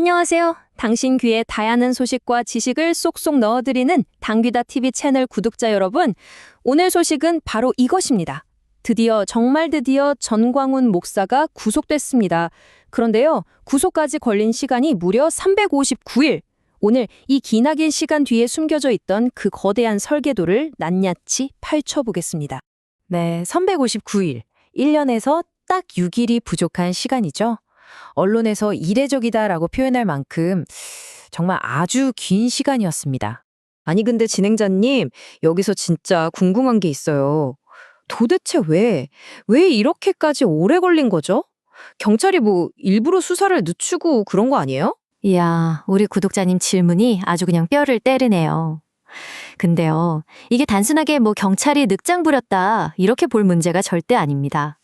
안녕하세요. 당신 귀에 다양한 소식과 지식을 쏙쏙 넣어드리는 당귀다 TV 채널 구독자 여러분. 오늘 소식은 바로 이것입니다. 드디어 정말 드디어 전광훈 목사가 구속됐습니다. 그런데요, 구속까지 걸린 시간이 무려 359일. 오늘 이 기나긴 시간 뒤에 숨겨져 있던 그 거대한 설계도를 낱낱이 펼쳐보겠습니다. 네, 359일. 1년에서 딱 6일이 부족한 시간이죠. 언론에서 이례적이다라고 표현할 만큼 정말 아주 긴 시간이었습니다. 아니, 근데 진행자님, 여기서 진짜 궁금한 게 있어요. 도대체 왜, 왜 이렇게까지 오래 걸린 거죠? 경찰이 뭐 일부러 수사를 늦추고 그런 거 아니에요? 이야, 우리 구독자님 질문이 아주 그냥 뼈를 때리네요. 근데요, 이게 단순하게 뭐 경찰이 늑장 부렸다, 이렇게 볼 문제가 절대 아닙니다.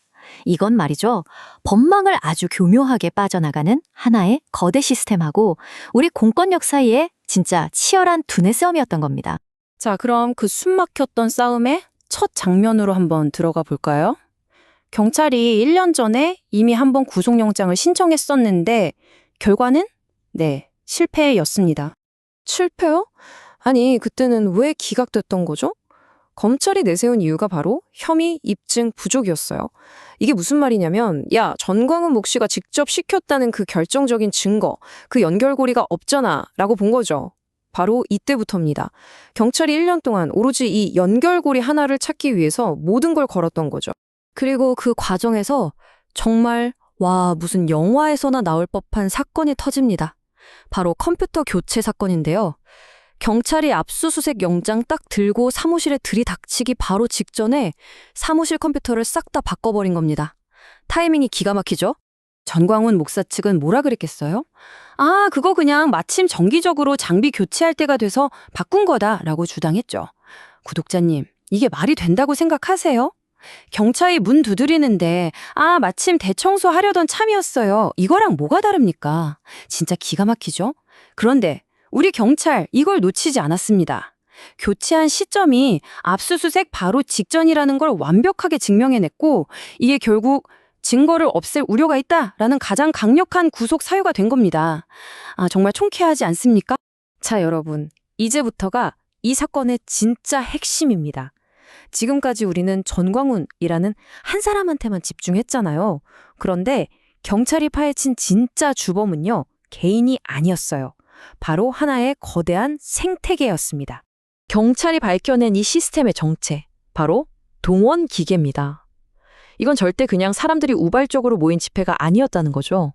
이건 말이죠, 법망을 아주 교묘하게 빠져나가는 하나의 거대 시스템하고 우리 공권력 사이에 진짜 치열한 두뇌 싸움이었던 겁니다. 자, 그럼 그 숨막혔던 싸움의 첫 장면으로 한번 들어가 볼까요? 경찰이 1년 전에 이미 한번 구속영장을 신청했었는데 결과는 네, 실패였습니다. 실패요? 아니, 그때는 왜 기각됐던 거죠? 검찰이 내세운 이유가 바로 혐의 입증 부족이었어요. 이게 무슨 말이냐면, 야, 전광훈 목 씨가 직접 시켰다는 그 결정적인 증거, 그 연결고리가 없잖아, 라고 본 거죠. 바로 이때부터입니다. 경찰이 1년 동안 오로지 이 연결고리 하나를 찾기 위해서 모든 걸 걸었던 거죠. 그리고 그 과정에서 정말 와 무슨 영화에서나 나올 법한 사건이 터집니다. 바로 컴퓨터 교체 사건인데요. 경찰이 압수수색 영장 딱 들고 사무실에 들이닥치기 바로 직전에 사무실 컴퓨터를 싹 다 바꿔버린 겁니다. 타이밍이 기가 막히죠? 전광훈 목사 측은 뭐라 그랬겠어요? 아, 그거 그냥 마침 정기적으로 장비 교체할 때가 돼서 바꾼 거다라고 주장했죠. 구독자님, 이게 말이 된다고 생각하세요? 경찰이 문 두드리는데, 아, 마침 대청소 하려던 참이었어요. 이거랑 뭐가 다릅니까? 진짜 기가 막히죠? 그런데 우리 경찰 이걸 놓치지 않았습니다. 교체한 시점이 압수수색 바로 직전이라는 걸 완벽하게 증명해냈고, 이게 결국 증거를 없앨 우려가 있다라는 가장 강력한 구속 사유가 된 겁니다. 아, 정말 총쾌하지 않습니까? 자, 여러분. 이제부터가 이 사건의 진짜 핵심입니다. 지금까지 우리는 전광훈이라는 한 사람한테만 집중했잖아요. 그런데 경찰이 파헤친 진짜 주범은요, 개인이 아니었어요. 바로 하나의 거대한 생태계였습니다. 경찰이 밝혀낸 이 시스템의 정체, 바로 동원 기계입니다. 이건 절대 그냥 사람들이 우발적으로 모인 집회가 아니었다는 거죠.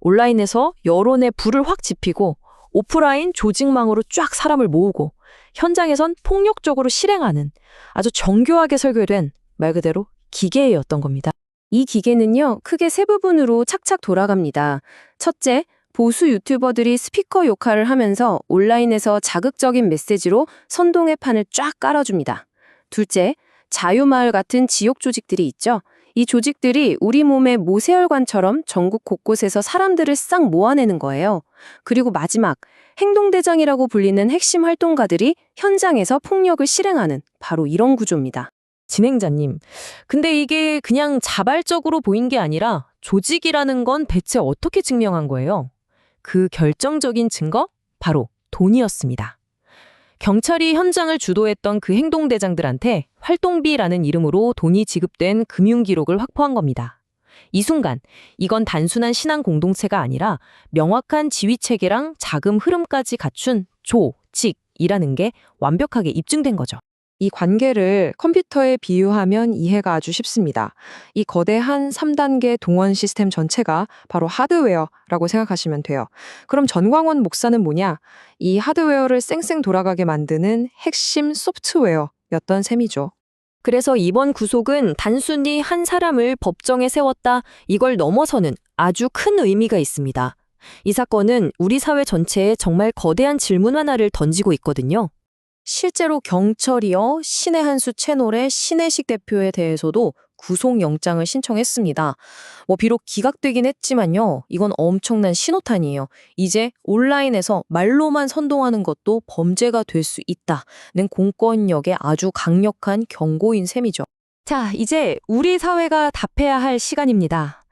온라인에서 여론에 불을 확 지피고 오프라인 조직망으로 쫙 사람을 모으고 현장에선 폭력적으로 실행하는 아주 정교하게 설계된 말 그대로 기계였던 겁니다. 이 기계는요, 크게 세 부분으로 착착 돌아갑니다. 첫째, 보수 유튜버들이 스피커 역할을 하면서 온라인에서 자극적인 메시지로 선동의 판을 쫙 깔아줍니다. 둘째, 자유마을 같은 지역 조직들이 있죠. 이 조직들이 우리 몸의 모세혈관처럼 전국 곳곳에서 사람들을 싹 모아내는 거예요. 그리고 마지막, 행동대장이라고 불리는 핵심 활동가들이 현장에서 폭력을 실행하는 바로 이런 구조입니다. 진행자님, 근데 이게 그냥 자발적으로 보인 게 아니라 조직이라는 건 대체 어떻게 증명한 거예요? 그 결정적인 증거? 바로 돈이었습니다. 경찰이 현장을 주도했던 그 행동대장들한테 활동비라는 이름으로 돈이 지급된 금융 기록을 확보한 겁니다. 이 순간 이건 단순한 신앙 공동체가 아니라 명확한 지휘 체계랑 자금 흐름까지 갖춘 조 직이라는 게 완벽하게 입증된 거죠. 이 관계를 컴퓨터에 비유하면 이해가 아주 쉽습니다. 이 거대한 3단계 동원 시스템 전체가 바로 하드웨어라고 생각하시면 돼요. 그럼 전광원 목사는 뭐냐? 이 하드웨어를 쌩쌩 돌아가게 만드는 핵심 소프트웨어였던 셈이죠. 그래서 이번 구속은 단순히 한 사람을 법정에 세웠다 이걸 넘어서는 아주 큰 의미가 있습니다. 이 사건은 우리 사회 전체에 정말 거대한 질문 하나를 던지고 있거든요. 실제로 경찰이요 신의 한수 채널의 신혜식 대표에 대해서도 구속영장을 신청했습니다. 뭐 비록 기각되긴 했지만요. 이건 엄청난 신호탄이에요. 이제 온라인에서 말로만 선동하는 것도 범죄가 될 수 있다는 공권력의 아주 강력한 경고인 셈이죠. 자, 이제 우리 사회가 답해야 할 시간입니다.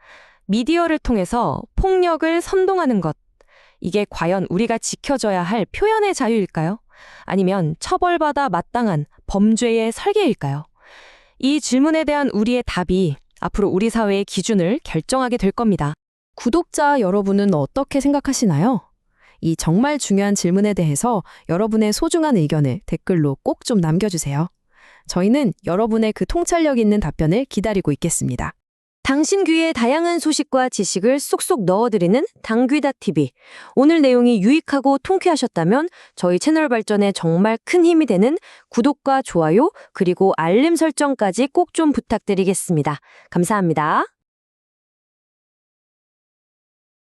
미디어를 통해서 폭력을 선동하는 것. 이게 과연 우리가 지켜줘야 할 표현의 자유일까요? 아니면 처벌받아 마땅한 범죄의 설계일까요? 이 질문에 대한 우리의 답이 앞으로 우리 사회의 기준을 결정하게 될 겁니다. 구독자 여러분은 어떻게 생각하시나요? 이 정말 중요한 질문에 대해서 여러분의 소중한 의견을 댓글로 꼭 좀 남겨주세요. 저희는 여러분의 그 통찰력 있는 답변을 기다리고 있겠습니다. 당신 귀에 다양한 소식과 지식을 쏙쏙 넣어드리는 당귀다 TV. 오늘 내용이 유익하고 통쾌하셨다면 저희 채널 발전에 정말 큰 힘이 되는 구독과 좋아요 그리고 알림 설정까지 꼭 좀 부탁드리겠습니다. 감사합니다.